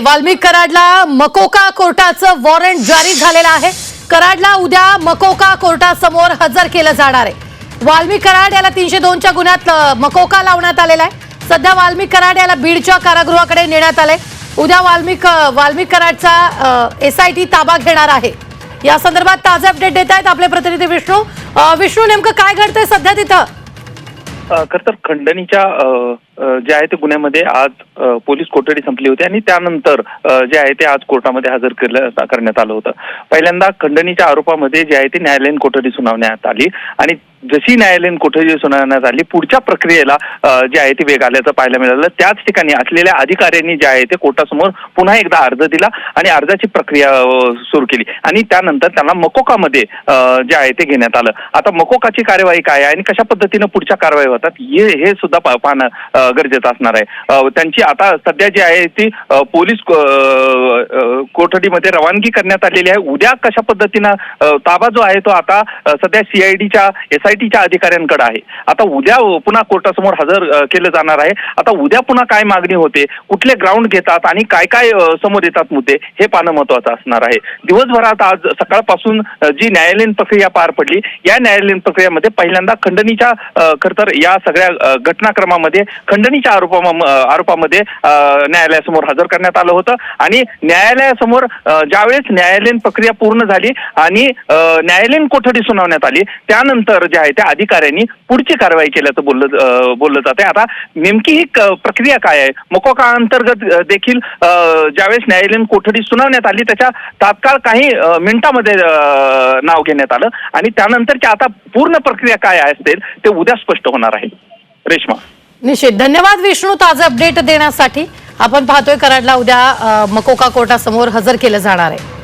वाल्मिक कराडला मकोका कोर्टाचं वॉरंट जारी झालेलं आहे. कराडला उद्या मकोका कोर्टासमोर हजर केलं जाणार आहे. वाल्मिक कराड याला तीनशे दोनच्या गुन्ह्यात मकोका लावण्यात आलेला आहे. सध्या वाल्मिक कराड याला बीडच्या कारागृहाकडे नेण्यात आलंय. उद्या वाल्मिक वाल्मिक कराडचा एसआयटी ताबा घेणार आहे. या संदर्भात ताजे अपडेट देत आहेत आपले प्रतिनिधी विष्णू. विष्णू नेमकं काय घडतंय सध्या तिथं? खर तर खंडणीच्या जे आहे ते गुन्ह्यामध्ये आज पोलीस कोठडी संपली होती आणि त्यानंतर जे आहे ते आज कोर्टामध्ये हजर केलं करण्यात आलं होतं. पहिल्यांदा खंडणीच्या आरोपामध्ये जे आहे ते न्यायालयीन कोठडी सुनावण्यात आली आणि जशी न्यायालयीन कोठडी सुनावण्यात आली पुढच्या प्रक्रियेला जे आहे ते वेग आल्याचं पाहायला मिळालं. त्याच ठिकाणी असलेल्या अधिकाऱ्यांनी जे आहे ते कोर्टासमोर पुन्हा एकदा अर्ज दिला आणि अर्जाची प्रक्रिया सुरू केली. आणि त्यानंतर त्यांना मकोकामध्ये जे आहे ते घेण्यात आलं. आता मकोकाची कार्यवाही काय आहे आणि कशा पद्धतीनं पुढच्या कारवाई होतात हे हे सुद्धा पा- पाहणं गरजेचं असणार आहे. त्यांची आता सध्या जी आहे ती पोलीस अ, कोठडीमध्ये रवानगी करण्यात आलेली आहे. उद्या कशा पद्धतीनं ताबा जो आहे तो आता सध्या सीआयडीच्या एसआयटीच्या अधिकाऱ्यांकडे आहे. आता उद्या पुन्हा कोर्टासमोर हजर केलं जाणार आहे. आता उद्या पुन्हा काय मागणी होते? कुठले ग्राउंड घेतात आणि काय काय समोर येतात मुद्दे? हे पाहणं महत्वाचं असणार आहे. दिवसभरात आज सकाळपासून जी न्यायालयीन प्रक्रिया पार पडली या न्यायालयीन प्रक्रियामध्ये पहिल्यांदा खंडणीच्या खर तर या सगळ्या घटनाक्रमामध्ये खंडणीच्या आरोपा आरोपामध्ये न्यायालयासमोर हजर करण्यात आलं होतं. आणि न्यायालयासमोर ज्यावेळेस न्यायालयीन प्रक्रिया पूर्ण झाली आणि न्यायालयीन कोठडी सुनावण्यात आली त्यानंतर ज्या आहे त्या अधिकाऱ्यांनी पुढची कारवाई केल्याचं बोललं बोललं जात आहे. आता नेमकी ही प्रक्रिया काय आहे? मकोका अंतर्गत देखील ज्यावेळेस न्यायालयीन कोठडी सुनावण्यात आली त्याच्या तात्काळ काही मिनिटामध्ये नाव घेण्यात आलं आणि त्यानंतरची आता पूर्ण प्रक्रिया काय असेल ते उद्या स्पष्ट होणार आहे. रेश्मा. निश्चित. धन्यवाद विष्णू ताजा अपडेट देण्यासाठी. आपण पाहतोय कराडला उद्या मकोका कोर्टासमोर हजर केलं जाणार आहे.